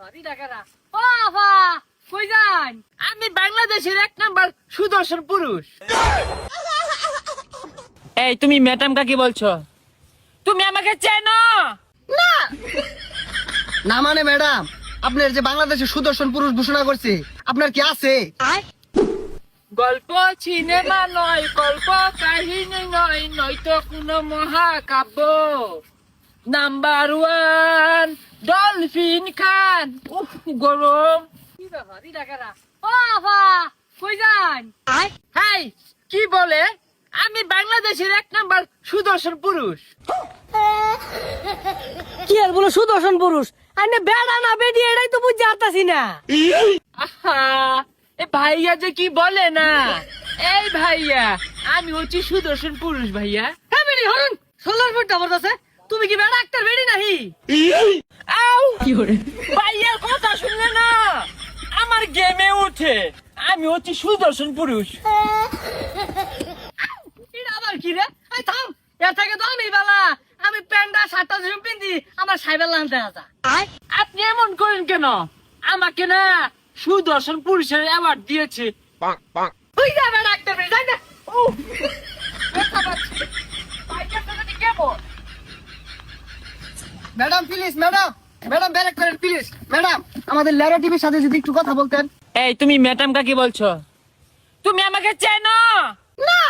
বাড়ি ডাকারা। ও আফা কই যান? আমি বাংলাদেশের এক নাম্বার সুদর্শন পুরুষ। এই তুমি ম্যাডাম কাকে বলছো? তুমি আমাকে চেনো? না। মানে ম্যাডাম আপনার যে বাংলাদেশের সুদর্শন পুরুষ ঘোষণা করছে আপনার কি আছে? গল্প সিনেমা নয় গল্প কাহিনী নয় নয়তো কোনো মহাকাব্য। নাম্বার ওয়ান ডলফিন খান উফ গরম কি ডাকারা ও আফা কই যান? হাই কি বলে? আমি বাংলাদেশের এক নাম্বার সুদর্শন পুরুষ। কি আর বলো সুদর্শন পুরুষ? আনে বেড়া না বেডি এটাই তো বুঝতে পারতাছি না। আহা এ ভাইয়া যে কি বলে না? এই ভাইয়া আমি হচ্ছি সুদর্শন পুরুষ ভাইয়া। হ্যাঁ বেডি হরুন। সোলার ফুট আছে তুমি কি বেড়া একটা বেডি নাহি? আউ! ভাইয়ার কথা শুনলে না? আমার গেমে উঠে আমি হচ্ছি সুদর্শন পুরুষ। এটা আবার কি রে? এই থাম! এর থেকে তো আমি বালা। আমি প্যান্ডা শার্টটা যেসব পিন্দি আমার সাইবেল আনতে আসা আপনি এমন করেন কেন? আমাকে না সুদর্শন পুরুষের অ্যাওয়ার্ড দিয়েছে। তুই যা বেড়া একটা বেডি যাই না ও ব্যথা পাচ্ছি ভাইয়ার কথাটি কেমন ম্যাডাম প্লিজ ম্যাডাম। ম্যাডাম ব্যারেক করেন প্লিজ ম্যাডাম আমাদের টিভির সাথে যদি একটু কথা বলতেন। এই তুমি ম্যাডাম কাকে বলছো? তুমি আমাকে চেনো? না।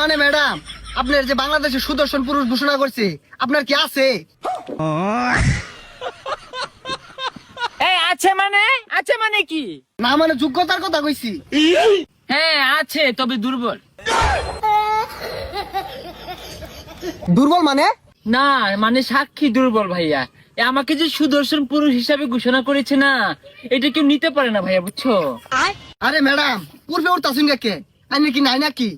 মানে ম্যাডাম আপনার যে বাংলাদেশের সুদর্শন পুরুষ ঘোষণা করছে আপনার কি আছে? এই আছে মানে? আছে মানে কি? না মানে যোগ্যতার কথা কইছি। হ্যাঁ আছে তবে দুর্বল। দুর্বল মানে? না মানে সাক্ষী দুর্বল ভাইয়া। আমাকে যে সুদর্শন পুরুষ হিসাবে ঘোষণা করেছে না এটা কেউ নিতে পারে না ভাইয়া বুঝছ? আরে ম্যাডাম পূর্বে উঠতাছুন কে আইনে কি নাই নাকি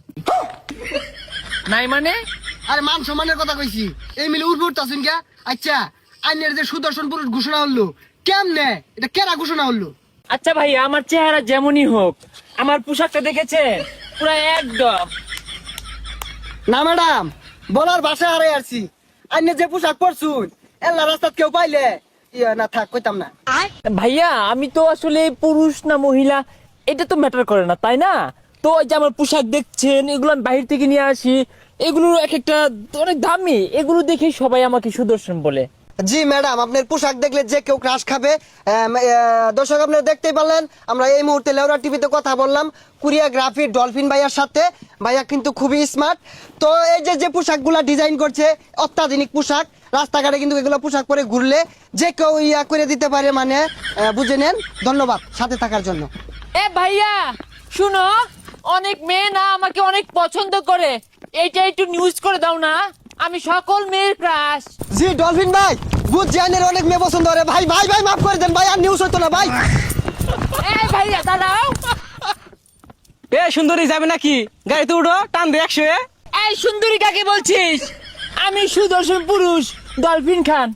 নাই মানে? আরে মান সম্মানের কথা কইছি। এই মিলে উঠবে উঠতাছুন কে? আচ্ছা আইনের যে সুদর্শন পুরুষ ঘোষণা হলো কেমনে? এটা কেরা ঘোষণা হলো? আচ্ছা ভাইয়া আমার চেহারা যেমনই হোক আমার পোশাকটা দেখেছে পুরো একদম। না ম্যাডাম বলার ভাষা হারাই আসছি আইনে যে পোশাক পরছুন। এল্লা রাস্তাত কেউ পাইলে ইয়া না থাক কইতাম না। ভাইয়া আমি তো আসলে পুরুষ না মহিলা এটা তো ম্যাটার করে না তাই না? তো ওই যে আমার পোশাক দেখছেন এগুলো আমি বাহির থেকে নিয়ে আসি এগুলো এক একটা অনেক দামি এগুলো দেখে সবাই আমাকে সুদর্শন বলে। জি ম্যাডাম আপনার পোশাক দেখলে যে কেউ ক্রাশ খাবে দর্শক আপনারা দেখতেই পারলেন, আমরা এই মুহূর্তে লেওরা টিভিতে কথা বললাম কোরিওগ্রাফি ডলফিন ভাইয়ার সাথে, ভাইয়া কিন্তু খুবই স্মার্ট তো এই যে যে পোশাকগুলা ডিজাইন করছে, অত্যাধুনিক পোশাক, রাস্তাঘাটে কিন্তু এগুলো পোশাক পরে ঘুরলে যে কেউ ইয়া করে দিতে পারে মানে বুঝে নেন, ধন্যবাদ সাথে থাকার জন্য। এ ভাইয়া, শুনো, অনেক মেয়ে না আমাকে অনেক পছন্দ করে, এইটা একটু নিউজ করে দাও না, আমি সকল মেয়ের ক্রাশ জি ডলফিন ভাই বুঝ জানের অনেক মেয়ে পছন্দ করে ভাই ভাই ভাই মাফ করে দেন ভাই আর নিউজ হতো না ভাই। এ এটা দাঁড়াও। এ সুন্দরী যাবে নাকি? গাড়িতে উঠো টান দে একশো এ। এই সুন্দরী কাকে বলছিস? আমি সুদর্শন পুরুষ ডলফিন খান।